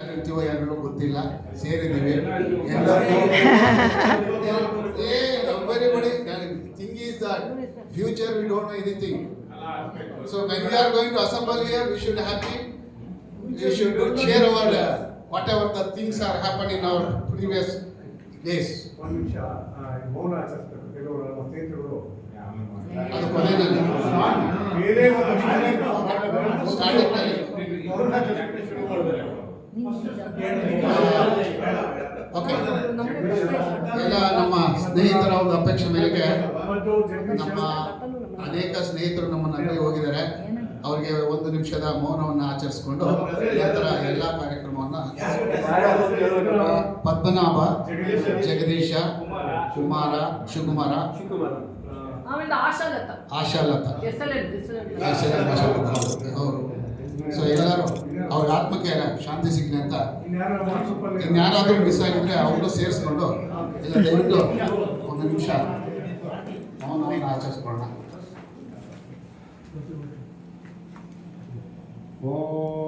ಇರ್ತೀವೋ ಯಾರು ಗೊತ್ತಿಲ್ಲ ಸೇರಿದ್ದೀವಿ. Everybody thing is that future we don't know anything so when we are going to assemble here we should happy we should share our whatever the things are happen in our previous days ಒಂದು ನಿಮಿಷ ಮೌನ ಆಚರಿಸ್ಬೇಕು. ಕೆಲವರು ನಮ್ಮ ಸ್ನೇಹಿತರು ಅದು ಕೊನೆಯಲ್ಲಿ ಬೇರೆ ಒಂದು ವಿಷಯದಲ್ಲಿ ಸ್ಟಾರ್ಟಿಂಗ್ನಲ್ಲಿ ಮೌನ ಆಚರಿಸ್ಬೇಕು ಶುರು ಮಾಡಿದ್ದಾರೆ. ಓಕೆ ಎಲ್ಲ ನಮ್ಮ ಸ್ನೇಹಿತರ ಒಂದು ಅಪೇಕ್ಷೆ ಮೇರೆಗೆ ನಮ್ಮ ಅನೇಕ ಸ್ನೇಹಿತರು ನಮ್ಮನ್ನ ಅಲ್ಲಿ ಹೋಗಿದ್ದಾರೆ. ಅವರಿಗೆ ಒಂದು ನಿಮಿಷದ ಮೌನವನ್ನು ಆಚರಿಸಿಕೊಂಡು ನಂತರ ಎಲ್ಲ ಕಾರ್ಯಕ್ರಮವನ್ನ ಪದ್ಮನಾಭ ಜಗದೀಶ ಕುಮಾರ ಶಿವಕುಮಾರ ಆಶಾಲತ. ಆಶಾಲತ. ಆಶಾಲತಾ ಹೆಸರಲ್ಲಿ ಹೆಸರಲ್ಲಿ ಆಶಾಲತಾ ಆಶಾಲತಾ ಹೌದು, ಹೌದು ಸೊ ಎಲ್ಲರೂ ಅವ್ರ ಆತ್ಮಕ್ಕೆ ಶಾಂತಿ ಸಿಗ್ಲಿ ಅಂತ ಇನ್ಯಾರಾದ್ರೂ ಮಿಸ್ ಆಗಿದ್ರೆ ಅವರು ಸೇರಿಸ್ಕೊಂಡು ಇಲ್ಲ ದಯವಿಟ್ಟು ಒಂದು ನಿಮಿಷ. ಮೌನವನ್ನು ಆಚರಿಸ್ಕೊಳ್ಳೋಣ. ಓಂ